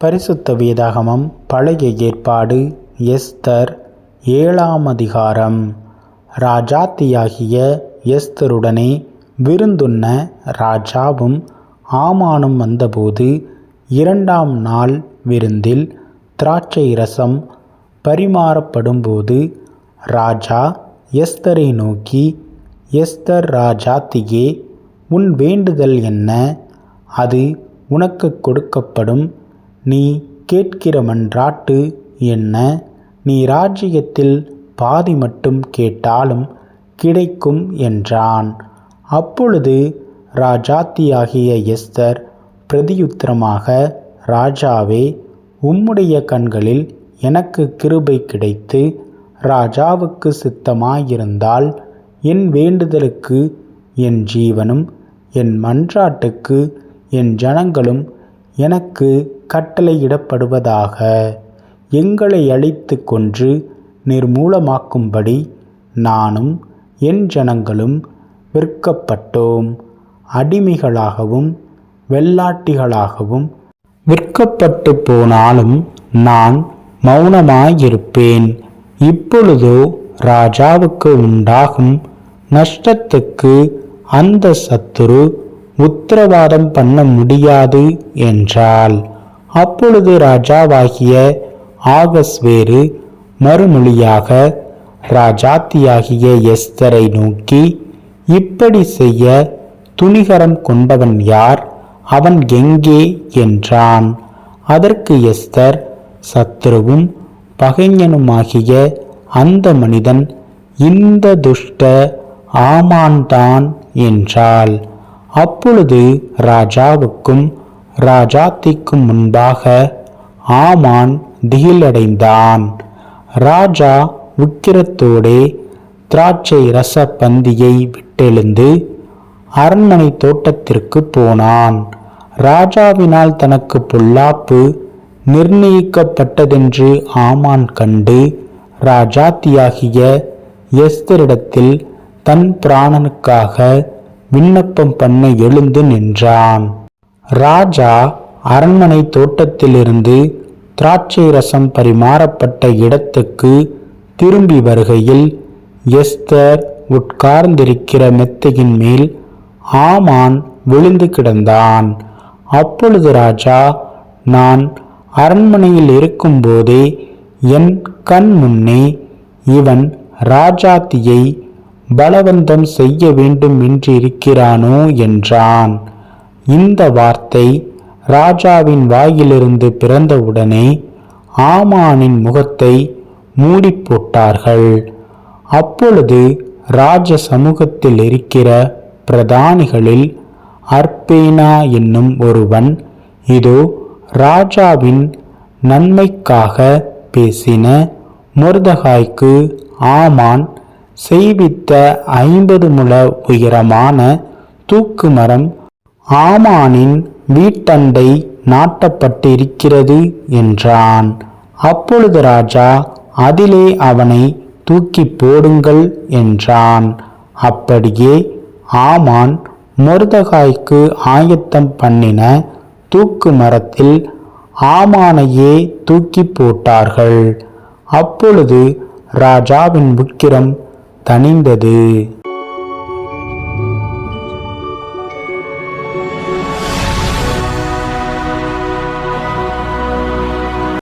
பரிசுத்த வேதாகமம் பழைய ஏற்பாடு எஸ்தர் ஏழாம் அதிகாரம். ராஜாத்தியாகிய எஸ்தருடனே விருந்துண்ண ராஜாவும் ஆமானும் வந்தபோது இரண்டாம் நாள் விருந்தில் திராட்சை ரசம் பரிமாறப்படும்போது ராஜா எஸ்தரை நோக்கி எஸ்தர் ராஜாத்தியே உன் வேண்டுதல் என்ன? அது உனக்கு கொடுக்கப்படும் நீ கேட்கிற மன்றாட்டு என்ன? நீ ராஜ்யத்தில் பாதி மட்டும் கேட்டாலும் கிடைக்கும் என்றான். அப்பொழுது ராஜாத்தியாகிய எஸ்தர் பிரதியுத்தரமாக ராஜாவே உம்முடைய கண்களில் எனக்கு கிருபை கிடைத்து ராஜாவுக்கு சித்தமாயிருந்தால் என் வேண்டுதலுக்கு என் ஜீவனும் என் மன்றாட்டுக்கு என் ஜனங்களும் எனக்கு கட்டளையிடப்படுவதாக எங்களை அழித்து கொன்று நிர்மூலமாக்கும்படி நானும் என் ஜனங்களும் விற்கப்பட்டோம். அடிமைகளாகவும் வெள்ளாட்டிகளாகவும் விற்கப்பட்டு போனாலும் நான் மௌனமாயிருப்பேன். இப்பொழுதோ ராஜாவுக்கு உண்டாகும் நஷ்டத்துக்கு அந்த சத்துரு உத்தரவாதம் பண்ண முடியாது என்றாள். அப்பொழுது ராஜாவாகிய ஆகஸ்வேறு மறுமொழியாக ராஜாத்தியாகிய எஸ்தரை நோக்கி இப்படி செய்ய துணிகரம் கொண்டவன் யார்? அவன் எங்கே? என்றான். அதற்கு எஸ்தர் சத்ருவும் பகைஞனுமாகிய அந்த மனிதன் இந்த துஷ்ட ஆமான்தான் என்றாள். அப்பொழுது ராஜாவுக்கும் ராஜாத்திக்கு முன்பாக ஆமான் திகிலடைந்தான். ராஜா உக்கிரத்தோடே திராட்சை ரச பந்தியை விட்டெழுந்து அரண்மனை தோட்டத்திற்கு போனான். ராஜாவினால் தனக்கு பொல்லாப்பு நிர்ணயிக்கப்பட்டதென்று ஆமான் கண்டு ராஜாத்தியாகிய எஸ்தரிடத்தில் தன் பிராணனுக்காக விண்ணப்பம் பண்ண எழுந்து நின்றான். ராஜா அரண்மனை தோட்டத்திலிருந்து திராட்சை ரசம் பரிமாறப்பட்ட இடத்துக்கு திரும்பி வருகையில் எஸ்தர் உட்கார்ந்திருக்கிற மெத்தையின் மேல் ஆமான் விழுந்து கிடந்தான். அப்பொழுது ராஜா நான் அரண்மனையில் இருக்கும்போதே என் கண் முன்னே இவன் ராஜாத்தியை பலவந்தம் செய்ய வேண்டும் என்று இருக்கிறானோ? என்றான். இந்த வார்த்தை ராஜாவின் வாயிலிருந்து பிறந்தவுடனே ஆமானின் முகத்தை மூடி போட்டார்கள் அப்பொழுது ராஜ சமூகத்தில் இருக்கிற பிரதானிகளில் அர்பேனா என்னும் ஒருவன் இதோ ராஜாவின் நன்மைக்காக பேசின முருதகாய்க்கு ஆமான் செய்வித்த ஐம்பது முழ உயரமான தூக்கு மரம் ஆமானின் வீட்டண்டை நாட்டப்பட்டிருக்கிறது என்றான். அப்பொழுது ராஜா அதிலே அவனை தூக்கி போடுங்கள் என்றான். அப்படியே ஆமான் மொர்தகாய்க்கு ஆயத்தம் பண்ணின தூக்கு மரத்தில் ஆமானையே தூக்கி போட்டார்கள். அப்பொழுது ராஜாவின் உக்கிரம் தணிந்தது.